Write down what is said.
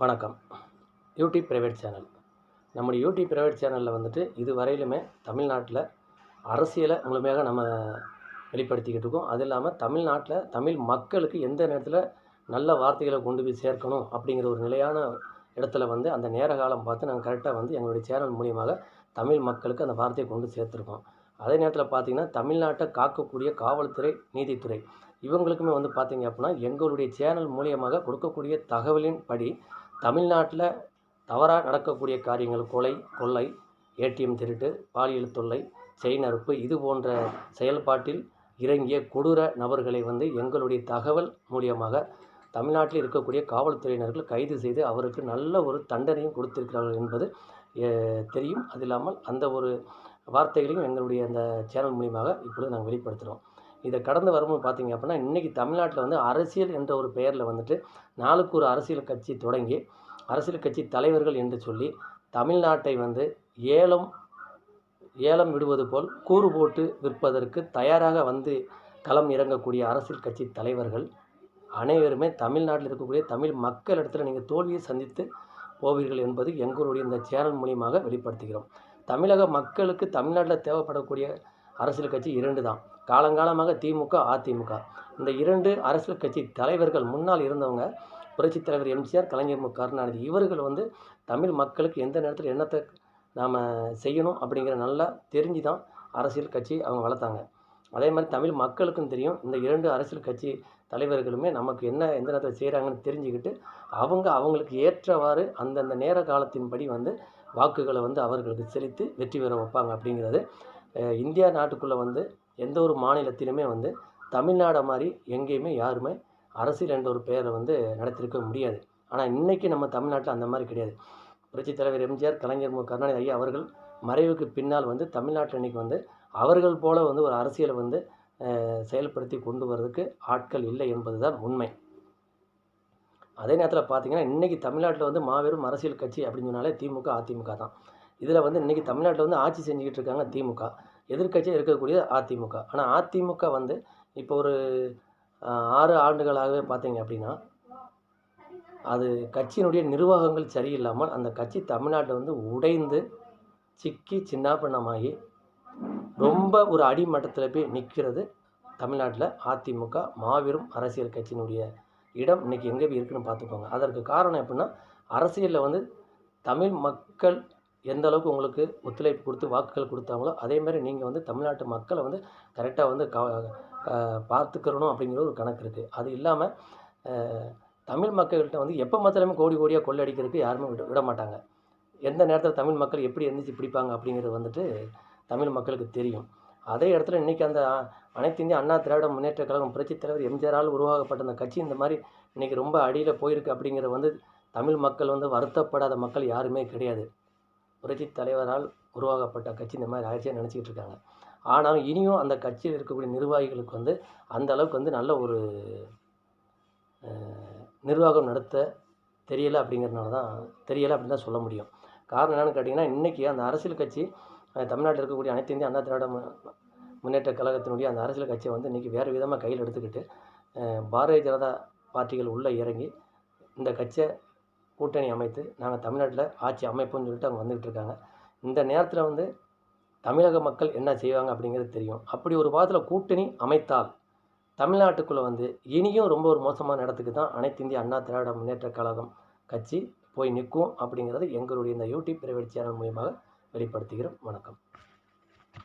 வணக்கம். YouTube private channel. நம்முடைய YouTube private சேனலில் வந்துட்டு இது வரையிலுமே தமிழ்நாட்டில் அரசியலை முழுமையாக நம்ம வெளிப்படுத்திக்கிட்டு இருக்கோம். அது இல்லாமல் தமிழ்நாட்டில் தமிழ் மக்களுக்கு எந்த நேரத்தில் நல்ல வார்த்தைகளை கொண்டு போய் சேர்க்கணும் அப்படிங்கிற ஒரு நிலையான இடத்துல வந்து அந்த நேர காலம் பார்த்து நாங்கள் கரெக்டாக வந்து எங்களுடைய சேனல் மூலியமாக தமிழ் மக்களுக்கு அந்த வார்த்தையை கொண்டு சேர்த்துருக்கோம். அதே நேரத்தில் பார்த்திங்கன்னா தமிழ்நாட்டை காக்கக்கூடிய காவல்துறை நீதித்துறை இவங்களுக்குமே வந்து பார்த்திங்க அப்படின்னா எங்களுடைய சேனல் மூலியமாக கொடுக்கக்கூடிய தகவலின் படி தமிழ்நாட்டில் தவறாக நடக்கக்கூடிய காரியங்கள் கொலை கொள்ளை ஏடிஎம் திருட்டு பாலியல் தொல்லை செயின் அறுப்பு இது போன்ற செயல்பாட்டில் இறங்கிய கொடூர நபர்களை வந்து எங்களுடைய தகவல் மூலியமாக தமிழ்நாட்டில் இருக்கக்கூடிய காவல்துறையினர்கள் கைது செய்து அவருக்கு நல்ல ஒரு தண்டனையும் கொடுத்திருக்கிறார்கள் என்பது தெரியும். அது இல்லாமல் அந்த ஒரு வார்த்தைகளையும் எங்களுடைய அந்த சேனல் மூலியமாக இப்பொழுது நாங்கள் வெளிப்படுத்துகிறோம். இதை கடந்து வரும்போது பார்த்தீங்க அப்படின்னா இன்றைக்கி தமிழ்நாட்டில் வந்து அரசியல் என்ற ஒரு பெயரில் வந்துட்டு நாளுக்கு ஒரு அரசியல் கட்சி தொடங்கி அரசியல் கட்சி தலைவர்கள் என்று சொல்லி தமிழ்நாட்டை வந்து ஏலம் ஏலம் விடுவது போல் கூறு போட்டு விற்பதற்கு தயாராக வந்து களம் இறங்கக்கூடிய அரசியல் கட்சி தலைவர்கள் அனைவருமே தமிழ்நாட்டில் இருக்கக்கூடிய தமிழ் மக்கள் இடத்துல நீங்கள் தோல்வியை சந்தித்து போவீர்கள் என்பது எங்களுடைய இந்த சேனல் மூலியமாக வெளிப்படுத்துகிறோம். தமிழக மக்களுக்கு தமிழ்நாட்டில் தேவைப்படக்கூடிய அரசியல் கட்சி இரண்டு தான். காலங்காலமாக திமுக அதிமுக. இந்த இரண்டு அரசியல் கட்சி தலைவர்கள் முன்னால் இருந்தவங்க புரட்சித் தலைவர் எம்ஜிஆர் கலைஞர் மு. கருணாநிதி. இவர்கள் வந்து தமிழ் மக்களுக்கு எந்த நேரத்தில் என்னத்தை நாம் செய்யணும் அப்படிங்கிற நல்லா தெரிஞ்சு தான் அரசியல் கட்சி அவங்க வளர்த்தாங்க. அதே மாதிரி தமிழ் மக்களுக்கும் தெரியும். இந்த இரண்டு அரசியல் கட்சி தலைவர்களுமே நமக்கு என்ன எந்த நேரத்தில் செய்கிறாங்கன்னு தெரிஞ்சுக்கிட்டு அவங்க அவங்களுக்கு ஏற்றவாறு அந்தந்த நேர காலத்தின்படி வந்து வாக்குகளை வந்து அவர்களுக்கு செலுத்தி வெற்றி பெற வைப்பாங்க அப்படிங்கிறது இந்தியா நாட்டுக்குள்ளே வந்து எந்த ஒரு மாநிலத்திலுமே வந்து தமிழ்நாடை மாதிரி எங்கேயுமே யாருமே அரசியல் என்ற ஒரு பெயரை வந்து நடத்திருக்க முடியாது. ஆனால் இன்றைக்கி நம்ம தமிழ்நாட்டில் அந்த மாதிரி கிடையாது. புரட்சித் தலைவர் எம்ஜிஆர் கலைஞர் மு. கருணாநிதி ஐயா அவர்கள் மறைவுக்கு பின்னால் வந்து தமிழ்நாட்டில் இன்றைக்கி வந்து அவர்கள் போல வந்து ஒரு அரசியலை வந்து செயல்படுத்தி கொண்டு வர்றதுக்கு ஆட்கள் இல்லை என்பது தான் உண்மை. அதே நேரத்தில் பார்த்தீங்கன்னா இன்றைக்கி தமிழ்நாட்டில் வந்து மாபெரும் அரசியல் கட்சி அப்படின்னு சொன்னாலே திமுக அதிமுக தான். இதில் வந்து இன்றைக்கி தமிழ்நாட்டில் வந்து ஆட்சி செஞ்சுக்கிட்டு இருக்காங்க திமுக. எதிர்க்கட்சியாக இருக்கக்கூடிய அதிமுக. ஆனால் அதிமுக வந்து இப்போ ஒரு ஆறு ஆண்டுகளாகவே பார்த்தீங்க அப்படின்னா அது கட்சியினுடைய நிர்வாகங்கள் சரியில்லாமல் அந்த கட்சி தமிழ்நாட்டில் வந்து உடைந்து சிக்கி சின்னாபின்னமாகி ரொம்ப ஒரு அடிமட்டத்தில் போய் நிற்கிறது தமிழ்நாட்டில் அதிமுக மாபெரும் அரசியல் கட்சியினுடைய இடம் இன்றைக்கி எங்கே போய் இருக்குன்னு பார்த்துக்கோங்க. அதற்கு காரணம் எப்படின்னா அரசியலில் வந்து தமிழ் மக்கள் எந்த அளவுக்கு உங்களுக்கு ஒத்துழைப்பு கொடுத்து வாக்குகள் கொடுத்தாங்களோ அதே மாதிரி நீங்கள் வந்து தமிழ்நாட்டு மக்களை வந்து கரெக்டாக வந்து க பார்த்துக்கிறணும் அப்படிங்கிற ஒரு கணக்கு இருக்குது அது இல்லாமல் தமிழ் மக்கள்கிட்ட வந்து எப்போ மாத்திரமே கோடி கோடியாக கொள்ளடிக்கிறதுக்கு யாருமே விட விட மாட்டாங்க. எந்த நேரத்தில் தமிழ் மக்கள் எப்படி எந்திரிச்சு பிடிப்பாங்க அப்படிங்கிறது வந்துட்டு தமிழ் மக்களுக்கு தெரியும். அதே இடத்துல இன்றைக்கி அந்த அனைத்து இந்திய அண்ணா திராவிட முன்னேற்ற கழகம் புரட்சித் தலைவர் எம்ஜிஆரால் உருவாக்கப்பட்ட அந்த கட்சி இந்த மாதிரி இன்றைக்கி ரொம்ப அடியில் போயிருக்கு அப்படிங்கிறது வந்து தமிழ் மக்கள் வந்து வருத்தப்படாத மக்கள் யாருமே கிடையாது. புரட்சி தலைவரால் உருவாக்கப்பட்ட கட்சி இந்த மாதிரி ஆயிடுச்சே நினச்சிக்கிட்டு இருக்காங்க. ஆனாலும் இனியும் அந்த கட்சியில் இருக்கக்கூடிய நிர்வாகிகளுக்கு வந்து அந்த அளவுக்கு வந்து நல்ல ஒரு நிர்வாகம் நடத்த தெரியலை அப்படிங்கிறதுனால தான் தெரியலை அப்படின்னு தான் சொல்ல முடியும். காரணம் என்னென்னு கேட்டிங்கன்னா இன்றைக்கி அந்த அரசியல் கட்சி தமிழ்நாட்டில் இருக்கக்கூடிய அனைத்து இந்திய அண்ணா திராவிட முன்னேற்ற கழகத்தினுடைய அந்த அரசியல் கட்சியை வந்து இன்றைக்கி வேறு விதமாக கையில் எடுத்துக்கிட்டு பாரதிய ஜனதா பார்ட்டிகள் உள்ளே இறங்கி இந்த கட்சியை கூட்டணி அமைத்து நாங்கள் தமிழ்நாட்டில் ஆட்சி அமைப்போம்னு சொல்லிட்டு அவங்க வந்துகிட்டு இருக்காங்க. இந்த நேரத்தில் வந்து தமிழக மக்கள் என்ன செய்வாங்க அப்படிங்கிறது தெரியும். அப்படி ஒரு பாதத்தில் கூட்டணி அமைத்தால் தமிழ்நாட்டுக்குள்ளே வந்து இனியும் ரொம்ப ஒரு மோசமான இடத்துக்கு தான் அனைத்து இந்திய அண்ணா திராவிட முன்னேற்ற கழகம் கட்சி போய் நிற்கும் அப்படிங்கிறது எங்களுடைய இந்த யூடியூப் பிரைவேட் சேனல் மூலியமாக வெளிப்படுத்துகிறோம். வணக்கம்.